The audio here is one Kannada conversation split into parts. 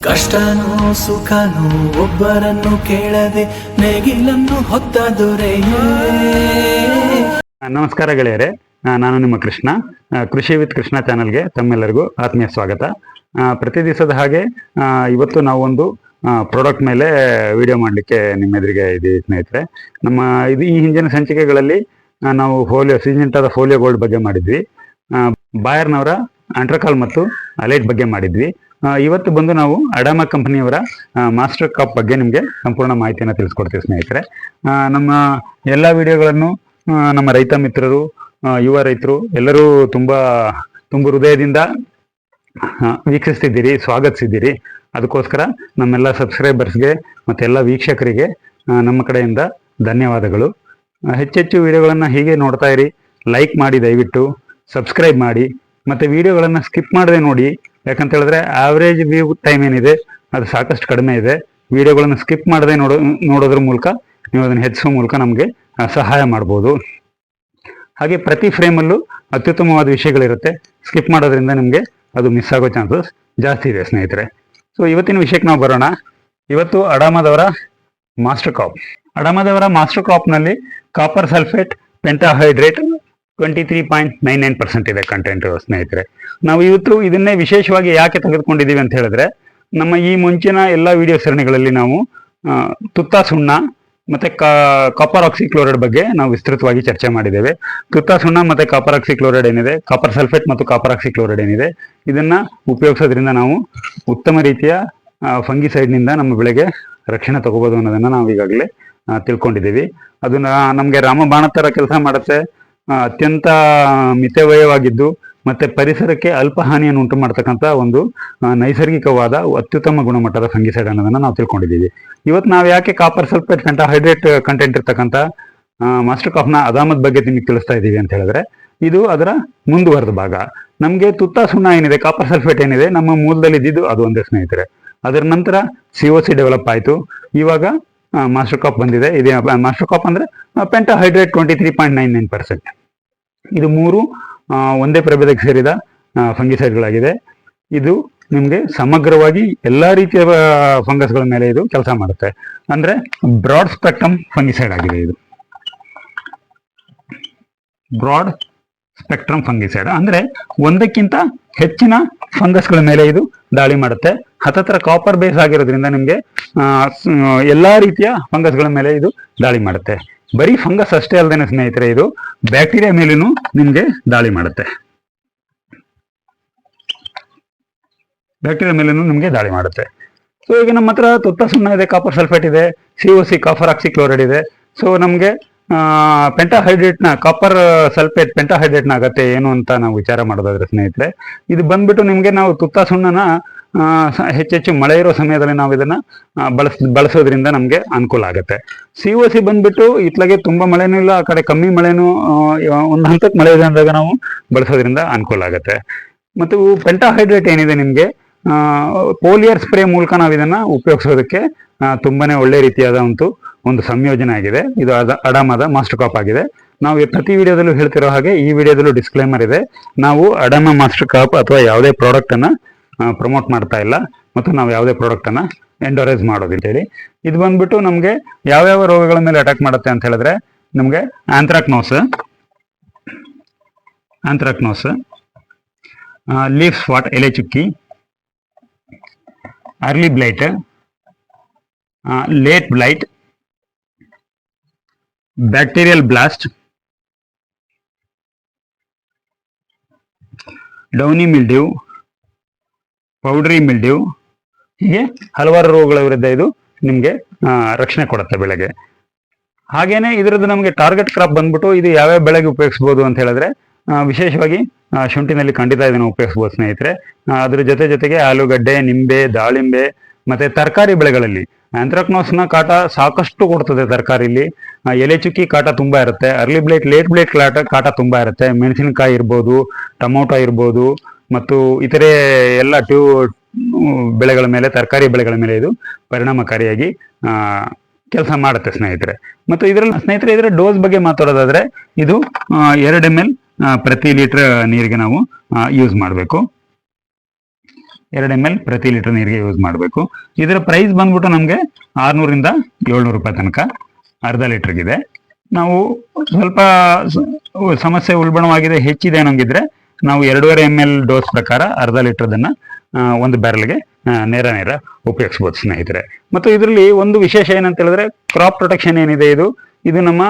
ಕಷ್ಟನೋ ಸುಖನೋ ಒಬ್ಬರನ್ನು ಕೇಳದೆ ನೇಗಿಲನ್ನು ಹೊತ್ತ ದೊರೆಯೇ. ನಮಸ್ಕಾರ ಗೆಳೆಯರೆ. ನಾನು ನಿಮ್ಮ ಕೃಷ್ಣ. ಕೃಷಿ ವಿತ್ ಕೃಷ್ಣ ಚಾನೆಲ್ಗೆ ತಮ್ಮೆಲ್ಲರಿಗೂ ಆತ್ಮೀಯ ಸ್ವಾಗತ. ಪ್ರತಿ ದಿವಸದ ಹಾಗೆ ಆ, ಇವತ್ತು ನಾವೊಂದು ಪ್ರಾಡಕ್ಟ್ ಮೇಲೆ ವಿಡಿಯೋ ಮಾಡಲಿಕ್ಕೆ ನಿಮ್ಮ ಎದುರಿಗೆ ಇದ್ದೀವಿ ಸ್ನೇಹಿತರೆ. ನಮ್ಮ ಇದು ಈ ಹಿಂದಿನ ಸಂಚಿಕೆಗಳಲ್ಲಿ ನಾವು ಫೋಲಿಯೋ ಸೀಜೆಂಟಾದ ಫೋಲಿಯೋ ಗೋಲ್ಡ್ ಬಗ್ಗೆ ಮಾಡಿದ್ವಿ. ಬಾಯರ್ನವರ ಆಂಟ್ರಕಾಲ್ ಮತ್ತು ಅಲೈಟ್ ಬಗ್ಗೆ ಮಾಡಿದ್ವಿ. ಇವತ್ತು ಬಂದು ನಾವು ಅಡಾಮ ಕಂಪನಿಯವರ ಮಾಸ್ಟರ್ ಕಪ್ ಬಗ್ಗೆ ನಿಮಗೆ ಸಂಪೂರ್ಣ ಮಾಹಿತಿಯನ್ನು ತಿಳಿಸ್ಕೊಡ್ತೀವಿ ಸ್ನೇಹಿತರೆ. ನಮ್ಮ ಎಲ್ಲ ವಿಡಿಯೋಗಳನ್ನು ನಮ್ಮ ರೈತ ಮಿತ್ರರು ಯುವ ರೈತರು ಎಲ್ಲರೂ ತುಂಬಾ, ತುಂಬ ಹೃದಯದಿಂದ ವೀಕ್ಷಿಸ್ತಿದ್ದೀರಿ, ಸ್ವಾಗತಿಸಿದ್ದೀರಿ. ಅದಕ್ಕೋಸ್ಕರ ನಮ್ಮೆಲ್ಲ ಸಬ್ಸ್ಕ್ರೈಬರ್ಸ್ಗೆ ಮತ್ತು ಎಲ್ಲ ವೀಕ್ಷಕರಿಗೆ ನಮ್ಮ ಕಡೆಯಿಂದ ಧನ್ಯವಾದಗಳು. ಹೆಚ್ಚೆಚ್ಚು ವಿಡಿಯೋಗಳನ್ನು ಹೀಗೆ ನೋಡ್ತಾ ಇರಿ. ಲೈಕ್ ಮಾಡಿ ದಯವಿಟ್ಟು ಸಬ್ಸ್ಕ್ರೈಬ್ ಮಾಡಿ. ಮತ್ತು ವಿಡಿಯೋಗಳನ್ನು ಸ್ಕಿಪ್ ಮಾಡದೆ ನೋಡಿ. ಯಾಕಂತ ಹೇಳಿದ್ರೆ ಆವ್ರೇಜ್ ವ್ಯೂ ಟೈಮ್ ಏನಿದೆ, ಅದು ಸಾಕಷ್ಟು ಕಡಿಮೆ ಇದೆ. ವಿಡಿಯೋಗಳನ್ನು ಸ್ಕಿಪ್ ಮಾಡದೆ ನೋಡೋ, ನೋಡೋದ್ರ ಮೂಲಕ ನೀವು ಅದನ್ನು ಹೆಚ್ಚಿಸೋ ಮೂಲಕ ನಮಗೆ ಸಹಾಯ ಮಾಡ್ಬೋದು. ಹಾಗೆ ಪ್ರತಿ ಫ್ರೇಮಲ್ಲೂ ಅತ್ಯುತ್ತಮವಾದ ವಿಷಯಗಳಿರುತ್ತೆ. ಸ್ಕಿಪ್ ಮಾಡೋದ್ರಿಂದ ನಿಮಗೆ ಅದು ಮಿಸ್ ಆಗೋ ಚಾನ್ಸಸ್ ಜಾಸ್ತಿ ಇದೆ, ಸ್ನೇಹಿತರೆ. ಸೊ ಇವತ್ತಿನ ವಿಷಯಕ್ಕೆ ನಾವು ಬರೋಣ. ಇವತ್ತು ಅಡಾಮದವರ ಮಾಸ್ಟರ್ ಕಾಪ್ ಅಡಾಮದವರ Master ಕಾಪ್ನಲ್ಲಿ copper sulphate pentahydrate twenty three point nine nine percent ಇದೆ ಕಂಟೆಂಟ್ ಸ್ನೇಹಿತರೆ. ನಾವು ಇವತ್ತು ಇದನ್ನೇ ವಿಶೇಷವಾಗಿ ಯಾಕೆ ತೆಗೆದುಕೊಂಡಿದ್ದೀವಿ ಅಂತ ಹೇಳಿದ್ರೆ, ನಮ್ಮ ಈ ಮುಂಚಿನ ಎಲ್ಲ ವಿಡಿಯೋ ಸರಣಿಗಳಲ್ಲಿ ನಾವು ತುತ್ತ ಸುಣ್ಣ ಮತ್ತೆ ಕಾಪರ್ ಆಕ್ಸಿಕ್ಲೋರೈಡ್ ಬಗ್ಗೆ ನಾವು ವಿಸ್ತೃತವಾಗಿ ಚರ್ಚೆ ಮಾಡಿದ್ದೇವೆ. ತುತ್ತ ಸುಣ್ಣ ಮತ್ತೆ ಕಾಪರ್ ಆಕ್ಸಿಕ್ಲೋರೈಡ್ ಏನಿದೆ ಕಾಪರ್ ಸಲ್ಫೇಟ್ ಮತ್ತು ಕಾಪರ್ ಆಕ್ಸಿಕ್ಲೋರೈಡ್ ಏನಿದೆ, ಇದನ್ನ ಉಪಯೋಗಿಸೋದ್ರಿಂದ ನಾವು ಉತ್ತಮ ರೀತಿಯ ಫಂಗಿಸೈಡ್ನಿಂದ ನಮ್ಮ ಬೆಳೆಗೆ ರಕ್ಷಣೆ ತಗೋಬಹುದು ಅನ್ನೋದನ್ನ ನಾವು ಈಗಾಗಲೇ ತಿಳ್ಕೊಂಡಿದ್ದೀವಿ. ಅದನ್ನ ನಮಗೆ ನಮ್ಗೆ ರಾಮಬಾಣ ತರ ಕೆಲಸ ಮಾಡುತ್ತೆ. ಅತ್ಯಂತ ಮಿತವ್ಯಯವಾಗಿದ್ದು ಮತ್ತೆ ಪರಿಸರಕ್ಕೆ ಅಲ್ಪ ಹಾನಿಯನ್ನು ಉಂಟು ಮಾಡ್ತಕ್ಕಂಥ ಒಂದು ನೈಸರ್ಗಿಕವಾದ ಅತ್ಯುತ್ತಮ ಗುಣಮಟ್ಟದ ಅನ್ನೋದನ್ನ ನಾವು ತಿಳ್ಕೊಂಡಿದ್ದೀವಿ. ಇವತ್ತು ನಾವು ಯಾಕೆ ಕಾಪರ್ ಸಲ್ಫೇಟ್ ಪೆಂಟಾಹೈಡ್ರೇಟ್ ಕಂಟೆಂಟ್ ಇರ್ತಕ್ಕಂಥ ಮಾಸ್ಟರ್ ಕಾಫ್ನ ಅದಾಮದ್ ಬಗ್ಗೆ ನಿಮಗೆ ತಿಳಿಸ್ತಾ ಇದ್ದೀವಿ ಅಂತ ಹೇಳಿದ್ರೆ, ಇದು ಅದರ ಮುಂದುವರೆದ ಭಾಗ. ನಮಗೆ ತುತ್ತ ಸುಣ್ಣ ಏನಿದೆ ಕಾಪರ್ ಸಲ್ಫೇಟ್ ಏನಿದೆ, ನಮ್ಮ ಮೂಲದಲ್ಲಿ ಇದ್ದಿದ್ದು ಅದು ಒಂದೇ ಸ್ನೇಹಿತರೆ. ಅದರ ನಂತರ ಸಿ ಒ ಸಿ ಡೆವಲಪ್ ಆಯಿತು. ಇವಾಗ ಮಾಸ್ಟರ್ ಕಾಪ್ ಬಂದಿದೆ. ಇದೇ ಮಾಸ್ಟರ್ ಕಾಪ್ ಅಂದ್ರೆ pentahydrate twenty three point nine nine percent ಇದು ಮೂರು ಒಂದೇ ಪ್ರಭೇದಕ್ಕೆ ಸೇರಿದ ಫಂಗಿಸೈಡ್ಗಳಾಗಿದೆ ಇದು ನಿಮಗೆ ಸಮಗ್ರವಾಗಿ ಎಲ್ಲಾ ರೀತಿಯ ಫಂಗಸ್ಗಳ ಮೇಲೆ ಇದು ಕೆಲಸ ಮಾಡುತ್ತೆ. ಅಂದ್ರೆ ಬ್ರಾಡ್ ಸ್ಪೆಕ್ಟ್ರಮ್ ಫಂಗಿಸೈಡ್ ಆಗಿದೆ ಇದು. ಬ್ರಾಡ್ ಸ್ಪೆಕ್ಟ್ರಮ್ ಫಂಗಿಸೈಡ್ ಅಂದ್ರೆ ಒಂದಕ್ಕಿಂತ ಹೆಚ್ಚಿನ ಫಂಗಸ್ಗಳ ಮೇಲೆ ಇದು ದಾಳಿ ಮಾಡುತ್ತೆ. ಹತ್ತತ್ರ ಕಾಪರ್ ಬೇಸ್ ಆಗಿರೋದ್ರಿಂದ ನಿಮಗೆ ಎಲ್ಲಾ ರೀತಿಯ ಫಂಗಸ್ಗಳ ಮೇಲೆ ಇದು ದಾಳಿ ಮಾಡುತ್ತೆ. ಬರೀ ಫಂಗಸ್ ಅಷ್ಟೇ ಅಲ್ಲದೇನೆ ಸ್ನೇಹಿತರೆ ಇದು. ಬ್ಯಾಕ್ಟೀರಿಯಾ ಮೇಲೂ ನಿಮಗೆ ದಾಳಿ ಮಾಡುತ್ತೆ. ಬ್ಯಾಕ್ಟೀರಿಯಾ ಮೇಲೂ ನಿಮಗೆ ದಾಳಿ ಮಾಡುತ್ತೆ. ಸೊ ಈಗ ನಮ್ಮ ಹತ್ರ ತುತ್ತ ಸುಣ್ಣ ಇದೆ ಕಾಪರ್ ಸಲ್ಫೇಟ್ ಇದೆ C O C copper oxychloride ಇದೆ. ಸೊ ನಮಗೆ ಪೆಂಟಾಹೈಡ್ರೇಟ್ನ ಕಾಪರ್ ಸಲ್ಫೇಟ್ ಪೆಂಟಾಹೈಡ್ರೇಟ್ನ ಅಗತ್ಯ ಏನು ಅಂತ ನಾವು ವಿಚಾರ ಮಾಡೋದಾದ್ರೆ ಸ್ನೇಹಿತರೆ, ಇದು ಬಂದ್ಬಿಟ್ಟು ನಿಮಗೆ ನಾವು ತುತ್ತ ಸುಣ್ಣನ ಹೆಚ್ಚೆಚ್ಚು ಮಳೆ ಇರೋ ಸಮಯದಲ್ಲಿ ನಾವು ಇದನ್ನ ಬಳಸ್, ಬಳಸೋದ್ರಿಂದ ನಮಗೆ ಅನುಕೂಲ ಆಗುತ್ತೆ. ಸಿ ಒ ಸಿ ಬಂದ್ಬಿಟ್ಟು ಇತ್ಲಾಗೆ ತುಂಬಾ ಮಳೆನೂ ಇಲ್ಲ, ಆ ಕಡೆ ಕಮ್ಮಿ ಮಳೆನೂ ಒಂದು ಹಂತಕ್ಕೆ ಮಳೆ ಇದೆ ಅಂದಾಗ ನಾವು ಬಳಸೋದ್ರಿಂದ ಅನುಕೂಲ ಆಗುತ್ತೆ. ಮತ್ತು ಪೆಂಟಾಹೈಡ್ರೇಟ್ ಏನಿದೆ ನಿಮಗೆ? ಪೋಲಿಯರ್ ಸ್ಪ್ರೇ ಮೂಲಕ ನಾವು ಇದನ್ನ ಉಪಯೋಗಿಸೋದಕ್ಕೆ ತುಂಬಾನೇ ಒಳ್ಳೆ ರೀತಿಯಾದ ಒಂದು ಒಂದು ಸಂಯೋಜನೆ ಆಗಿದೆ. ಇದು ಅದ, ಅಡಾಮದ ಮಾಸ್ಟರ್ ಕಾಪ್ ಆಗಿದೆ. ನಾವು ಪ್ರತಿ ವಿಡಿಯೋದಲ್ಲೂ ಹೇಳ್ತಿರೋ ಹಾಗೆ ಈ ವಿಡಿಯೋದಲ್ಲೂ ಡಿಸ್ಕ್ಲೇಮರ್ ಇದೆ. ನಾವು ಅಡಾಮ ಮಾಸ್ಟರ್ ಕಾಪ್ ಅಥವಾ ಯಾವುದೇ ಪ್ರಾಡಕ್ಟ್ ಅನ್ನ ಪ್ರಮೋಟ್ ಮಾಡ್ತಾ ಇಲ್ಲ. ಮತ್ತು ನಾವು ಯಾವುದೇ ಪ್ರಾಡಕ್ಟನ್ನು ಎಂಡೋರೇಜ್ ಮಾಡೋದಿಲ್ಲ ಹೇಳಿ ಇದು ಬಂದ್ಬಿಟ್ಟು ನಮಗೆ ಯಾವ್ಯಾವ ರೋಗಗಳ ಮೇಲೆ ಅಟ್ಯಾಕ್ ಮಾಡುತ್ತೆ ಅಂತ ಹೇಳಿದ್ರೆ, ನಮಗೆ ಆಂಥ್ರಾಕ್ನೋಸ್ ಆಂಥ್ರಾಕ್ನೋಸ್ ಲೀಫ್ ಸ್ವಾಟ್ ಎಲೆ ಚುಕ್ಕಿ early blight late blight bacterial blast downy mildew powdery mildew. ಹೀಗೆ ಹಲವಾರು ರೋಗಗಳ ವಿರುದ್ಧ ಇದು ನಿಮಗೆ ರಕ್ಷಣೆ ಕೊಡುತ್ತೆ ಬೆಳೆಗೆ. ಹಾಗೇನೆ ಇದರದ್ದು ನಮಗೆ ಟಾರ್ಗೆಟ್ ಕ್ರಾಪ್ ಬಂದ್ಬಿಟ್ಟು ಇದು ಯಾವ್ಯಾವ ಬೆಳೆಗೆ ಉಪಯೋಗಿಸ್ಬೋದು ಅಂತ ಹೇಳಿದ್ರೆ ವಿಶೇಷವಾಗಿ ಶುಂಠಿನಲ್ಲಿ ಖಂಡಿತ ಇದನ್ನು ಉಪಯೋಗಿಸ್ಬೋದು ಸ್ನೇಹಿತರೆ. ಅದ್ರ ಜೊತೆ ಜೊತೆಗೆ ಆಲೂಗಡ್ಡೆ, ನಿಂಬೆ, ದಾಳಿಂಬೆ, ಮತ್ತೆ ತರಕಾರಿ ಬೆಳೆಗಳಲ್ಲಿ. ಆಂಥ್ರಾಕ್ನೋಸ್ನ ಕಾಟ ಸಾಕಷ್ಟು ಕೊಡ್ತದೆ ತರಕಾರಿಲಿ. ಎಲೆ ಚುಕ್ಕಿ ಕಾಟ ತುಂಬಾ ಇರುತ್ತೆ. ಅರ್ಲಿ ಬ್ಲೇಟ್ ಲೇಟ್ ಬ್ಲೇಟ್ ಕಾಟ ಕಾಟ ತುಂಬಾ ಇರುತ್ತೆ. ಮೆಣಸಿನಕಾಯಿ ಇರ್ಬೋದು, ಟೊಮೊಟೊ ಇರ್ಬೋದು ಮತ್ತು ಇತರೆ ಎಲ್ಲ ಟ್ಯೂ ಬೆಳೆಗಳ ಮೇಲೆ, ತರಕಾರಿ ಬೆಳೆಗಳ ಮೇಲೆ ಇದು ಪರಿಣಾಮಕಾರಿಯಾಗಿ ಕೆಲಸ ಮಾಡುತ್ತೆ ಸ್ನೇಹಿತರೆ. ಮತ್ತು ಇದರಲ್ಲಿ ಸ್ನೇಹಿತರೆ ಇದರ ಡೋಸ್ ಬಗ್ಗೆ ಮಾತಾಡೋದಾದ್ರೆ ಇದು ಎರಡು ಎಂ ಎಲ್ ಪ್ರತಿ ಲೀಟರ್ ನೀರಿಗೆ ನಾವು ಯೂಸ್ ಮಾಡಬೇಕು. ಎರಡು ಎಂ ಎಲ್ ಪ್ರತಿ ಲೀಟರ್ ನೀರಿಗೆ ಯೂಸ್ ಮಾಡಬೇಕು. ಇದರ ಪ್ರೈಸ್ ಬಂದ್ಬಿಟ್ಟು ನಮಗೆ ಆರುನೂರಿಂದ ಏಳ್ನೂರು ರೂಪಾಯಿ ತನಕ ಅರ್ಧ ಲೀಟರ್ಗಿದೆ. ನಾವು ಸ್ವಲ್ಪ ಸಮಸ್ಯೆ ಉಲ್ಬಣವಾಗಿದೆ, ಹೆಚ್ಚಿದೆ ಅನ್ನೋಂಗಿದ್ರೆ ನಾವು ಎರಡೂವರೆ ಎಂ ಎಲ್ ಡೋಸ್ ಪ್ರಕಾರ ಅರ್ಧ ಲೀಟರ್ದನ್ನ ಒಂದು ಬ್ಯಾರಲ್ಗೆ ನೇರ ನೇರ ಉಪಯೋಗಿಸ್ಬೋದು ಸ್ನೇಹಿತರೆ. ಮತ್ತು ಇದರಲ್ಲಿ ಒಂದು ವಿಶೇಷ ಏನಂತ ಹೇಳಿದ್ರೆ ಕ್ರಾಪ್ ಪ್ರೊಟೆಕ್ಷನ್ ಏನಿದೆ ಇದು? ಇದು ನಮ್ಮ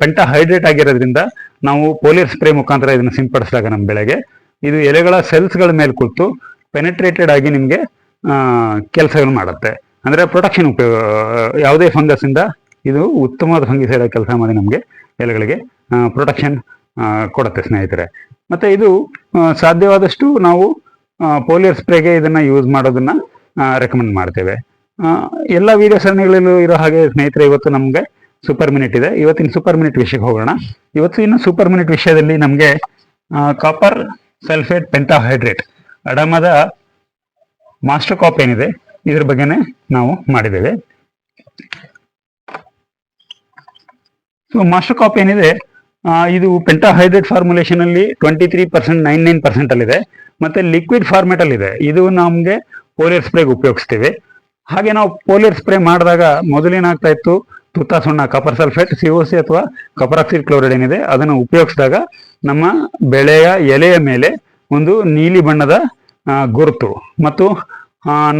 ಪೆಂಟ ಹೈಡ್ರೇಟ್ ಆಗಿರೋದ್ರಿಂದ ನಾವು ಪೋಲಿಯರ್ ಸ್ಪ್ರೇ ಮುಖಾಂತರ ಇದನ್ನು ಸಿಂಪಡಿಸಿದಾಗ ನಮ್ಮ ಬೆಳೆಗೆ. ಇದು ಎಲೆಗಳ ಸೆಲ್ಸ್ಗಳ ಮೇಲೆ ಕೂತು ಪೆನೆಟ್ರೇಟೆಡ್ ಆಗಿ ನಿಮಗೆ ಕೆಲಸಗಳು ಮಾಡುತ್ತೆ. ಅಂದರೆ ಪ್ರೊಟೆಕ್ಷನ್ ಉಪಯೋಗ ಯಾವುದೇ ಫಂಗಸ್ ಇಂದ ಇದು ಉತ್ತಮವಾದ ಫಂಗಿಸೈಡ್ ಕೆಲಸ ಮಾಡಿ ನಮಗೆ ಎಲೆಗಳಿಗೆ ಪ್ರೊಟೆಕ್ಷನ್ ಕೊಡುತ್ತೆ ಸ್ನೇಹಿತರೆ. ಮತ್ತೆ ಇದು ಸಾಧ್ಯವಾದಷ್ಟು ನಾವು ಪೋಲಿಯೋ ಸ್ಪ್ರೇಗೆ ಇದನ್ನ ಯೂಸ್ ಮಾಡೋದನ್ನ ರೆಕಮೆಂಡ್ ಮಾಡ್ತೇವೆ. ಎಲ್ಲ ವಿಡಿಯೋ ಸರಣಿಗಳಲ್ಲೂ ಇರೋ ಹಾಗೆ ಸ್ನೇಹಿತರೆ, ಇವತ್ತು ನಮಗೆ ಸೂಪರ್ ಮಿನಿಟ್ ಇದೆ. ಇವತ್ತಿನ ಸೂಪರ್ ಮಿನಿಟ್ ವಿಷಯಕ್ಕೆ ಹೋಗೋಣ. ಇವತ್ತು ಇನ್ನು ಸೂಪರ್ ಮಿನಿಟ್ ವಿಷಯದಲ್ಲಿ ನಮಗೆ ಕಾಪರ್ ಸಲ್ಫೇಟ್ ಪೆಂಟಾಹೈಡ್ರೇಟ್ ಅಡಮದ ಮಾಸ್ಟರ್ ಕಾಪ್ ಏನಿದೆ, ಇದ್ರ ಬಗ್ಗೆನೇ ನಾವು ಮಾಡಿದ್ದೇವೆ. ಸೊ ಮಾಸ್ಟರ್ ಕಾಪ್ ಏನಿದೆ ಇದು ಪೆಂಟಾಹೈಡ್ರೇಟ್ ಫಾರ್ಮುಲೇಷನ್ ಅಲ್ಲಿ twenty three percent nine nine percent ಅಲ್ಲಿದೆ. ಮತ್ತೆ ಲಿಕ್ವಿಡ್ ಫಾರ್ಮೆಟ್ ಅಲ್ಲಿ ಇದೆ ಇದು ನಮಗೆ ಪೋಲಿಯರ್ ಸ್ಪ್ರೇಗೆ ಉಪಯೋಗಿಸ್ತೀವಿ. ಹಾಗೆ ನಾವು ಪೋಲಿಯರ್ ಸ್ಪ್ರೇ ಮಾಡಿದಾಗ ಮೊದಲೇನಾಗ್ತಾ ಇತ್ತು? ತುತ್ತ ಸುಣ್ಣ copper sulphate C O C ಅಥವಾ ಕಪರಾಕ್ಸಿಡ್ ಕ್ಲೋರೈಡ್ ಏನಿದೆ, ಅದನ್ನು ಉಪಯೋಗಿಸಿದಾಗ ನಮ್ಮ ಬೆಳೆಯ ಎಲೆಯ ಮೇಲೆ ಒಂದು ನೀಲಿ ಬಣ್ಣದ ಗುರುತು ಮತ್ತು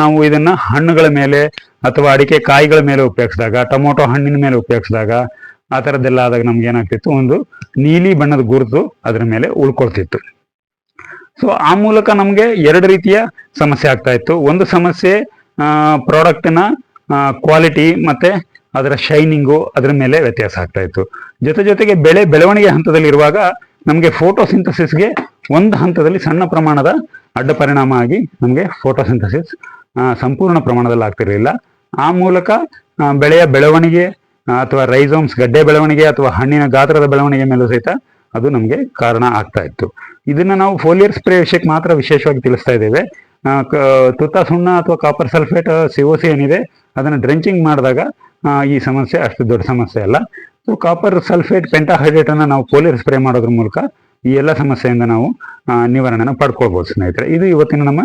ನಾವು ಇದನ್ನ ಹಣ್ಣುಗಳ ಮೇಲೆ ಅಥವಾ ಅಡಿಕೆ ಕಾಯಿಗಳ ಮೇಲೆ ಉಪಯೋಗಿಸಿದಾಗ, ಟೊಮೊಟೊ ಹಣ್ಣಿನ ಮೇಲೆ ಉಪಯೋಗಿಸಿದಾಗ ಆ ಥರದ್ದೆಲ್ಲ ಆದಾಗ ನಮ್ಗೆ ಏನಾಗ್ತಿತ್ತು? ಒಂದು ನೀಲಿ ಬಣ್ಣದ ಗುರುತು ಅದರ ಮೇಲೆ ಉಳ್ಕೊಳ್ತಿತ್ತು. ಸೊ ಆ ಮೂಲಕ ನಮಗೆ ಎರಡು ರೀತಿಯ ಸಮಸ್ಯೆ ಆಗ್ತಾ ಇತ್ತು. ಒಂದು ಸಮಸ್ಯೆ ಪ್ರಾಡಕ್ಟ್ನ ಕ್ವಾಲಿಟಿ ಮತ್ತೆ ಅದರ ಶೈನಿಂಗು ಅದರ ಮೇಲೆ ವ್ಯತ್ಯಾಸ ಆಗ್ತಾ ಇತ್ತು. ಜೊತೆ ಜೊತೆಗೆ ಬೆಳೆ, ಬೆಳವಣಿಗೆ ಹಂತದಲ್ಲಿ ಇರುವಾಗ ನಮಗೆ ಫೋಟೋಸಿಂಥಸಿಸ್ಗೆ ಒಂದು ಹಂತದಲ್ಲಿ ಸಣ್ಣ ಪ್ರಮಾಣದ ಅಡ್ಡ ಪರಿಣಾಮ ಆಗಿ ನಮಗೆ ಫೋಟೋಸಿಂಥಸಿಸ್ ಸಂಪೂರ್ಣ ಪ್ರಮಾಣದಲ್ಲಿ ಆಗ್ತಿರಲಿಲ್ಲ. ಆ ಮೂಲಕ ಬೆಳೆಯ ಬೆಳವಣಿಗೆ ಅಥವಾ ರೈಸೋಮ್ಸ್ ಗಡ್ಡೆ ಬೆಳವಣಿಗೆ ಅಥವಾ ಹಣ್ಣಿನ ಗಾತ್ರದ ಬೆಳವಣಿಗೆ ಮೇಲೂ ಸಹಿತ ಅದು ನಮಗೆ ಕಾರಣ ಆಗ್ತಾ ಇತ್ತು. ಇದನ್ನ ನಾವು ಫೋಲಿಯರ್ ಸ್ಪ್ರೇ ವಿಷಯಕ್ಕೆ ಮಾತ್ರ ವಿಶೇಷವಾಗಿ ತಿಳಿಸ್ತಾ ಇದ್ದೇವೆ. ತುತ್ತ ಸುಣ್ಣ ಅಥವಾ ಕಾಪರ್ ಸಲ್ಫೇಟ್ ಸಿಒಸಿ ಏನಿದೆ, ಅದನ್ನು ಡ್ರೆಂಚಿಂಗ್ ಮಾಡಿದಾಗ ಈ ಸಮಸ್ಯೆ ಅಷ್ಟು ದೊಡ್ಡ ಸಮಸ್ಯೆ ಅಲ್ಲ. ಸೊ ಕಾಪರ್ ಸಲ್ಫೇಟ್ ಪೆಂಟಾಹೈಡ್ರೇಟ್ ಅನ್ನ ನಾವು ಫೋಲಿಯರ್ ಸ್ಪ್ರೇ ಮಾಡೋದ್ರ ಮೂಲಕ ಈ ಎಲ್ಲ ಸಮಸ್ಯೆಯಿಂದ ನಾವು ನಿವಾರಣೆನ ಪಡ್ಕೊಳ್ಬೋದು ಸ್ನೇಹಿತರೆ. ಇದು ಇವತ್ತಿನ ನಮ್ಮ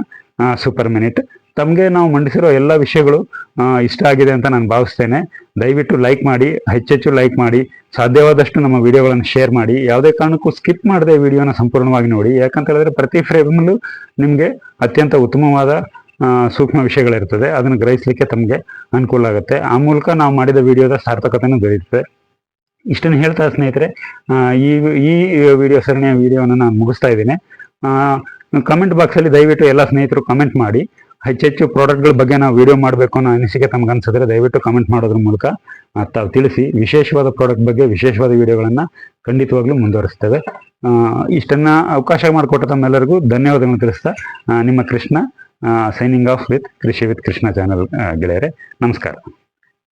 ಸೂಪರ್ ಮಿನಿಟ್ ತಮಗೆ ನಾವು ಮಂಡಿಸಿರೋ ಎಲ್ಲ ವಿಷಯಗಳು ಇಷ್ಟ ಆಗಿದೆ ಅಂತ ನಾನು ಭಾವಿಸ್ತೇನೆ. ದಯವಿಟ್ಟು ಲೈಕ್ ಮಾಡಿ, ಹೆಚ್ಚೆಚ್ಚು ಲೈಕ್ ಮಾಡಿ, ಸಾಧ್ಯವಾದಷ್ಟು ನಮ್ಮ ವಿಡಿಯೋಗಳನ್ನು ಶೇರ್ ಮಾಡಿ. ಯಾವುದೇ ಕಾರಣಕ್ಕೂ ಸ್ಕಿಪ್ ಮಾಡದೆ ವಿಡಿಯೋನ ಸಂಪೂರ್ಣವಾಗಿ ನೋಡಿ. ಯಾಕಂತ ಹೇಳಿದ್ರೆ ಪ್ರತಿ ಫ್ರೇಮಲ್ಲೂ ನಿಮಗೆ ಅತ್ಯಂತ ಉತ್ತಮವಾದ ಸೂಕ್ಷ್ಮ ವಿಷಯಗಳಿರ್ತದೆ. ಅದನ್ನು ಗ್ರಹಿಸಲಿಕ್ಕೆ ತಮಗೆ ಅನುಕೂಲ ಆಗುತ್ತೆ. ಆ ಮೂಲಕ ನಾವು ಮಾಡಿದ ವಿಡಿಯೋದ ಸಾರ್ಥಕತೆಯೂ ದೊರೆಯುತ್ತದೆ ಇಷ್ಟನ್ನು ಹೇಳ್ತಾ ಸ್ನೇಹಿತರೆ ಈ ಈ ವಿಡಿಯೋ ಸರಣಿಯ ವಿಡಿಯೋನ ನಾನು ಮುಗಿಸ್ತಾ ಇದ್ದೀನಿ. ಕಮೆಂಟ್ ಬಾಕ್ಸಲ್ಲಿ ದಯವಿಟ್ಟು ಎಲ್ಲ ಸ್ನೇಹಿತರು ಕಮೆಂಟ್ ಮಾಡಿ. ಹೆಚ್ಚೆಚ್ಚು ಪ್ರಾಡಕ್ಟ್ಗಳ ಬಗ್ಗೆ ನಾವು ವಿಡಿಯೋ ಮಾಡಬೇಕು ಅನ್ನೋ ಅನಿಸಿಕೆ ತಮ್ಗೆ ಅನ್ಸಿದ್ರೆ ದಯವಿಟ್ಟು ಕಮೆಂಟ್ ಮಾಡೋದ್ರ ಮೂಲಕ ತಾವು ತಿಳಿಸಿ. ವಿಶೇಷವಾದ ಪ್ರಾಡಕ್ಟ್ ಬಗ್ಗೆ ವಿಶೇಷವಾದ ವಿಡಿಯೋಗಳನ್ನು ಖಂಡಿತವಾಗ್ಲೂ ಮುಂದುವರಿಸ್ತೇವೆ. ಇಷ್ಟನ್ನ ಅವಕಾಶ ಮಾಡಿಕೊಟ್ಟ ತಮ್ಮೆಲ್ಲರಿಗೂ ಧನ್ಯವಾದಗಳನ್ನು ತಿಳಿಸ್ತಾ ನಿಮ್ಮ Krishna signing off with Krishi with Krishna channel ಗೆಳೆಯರೆ, ನಮಸ್ಕಾರ.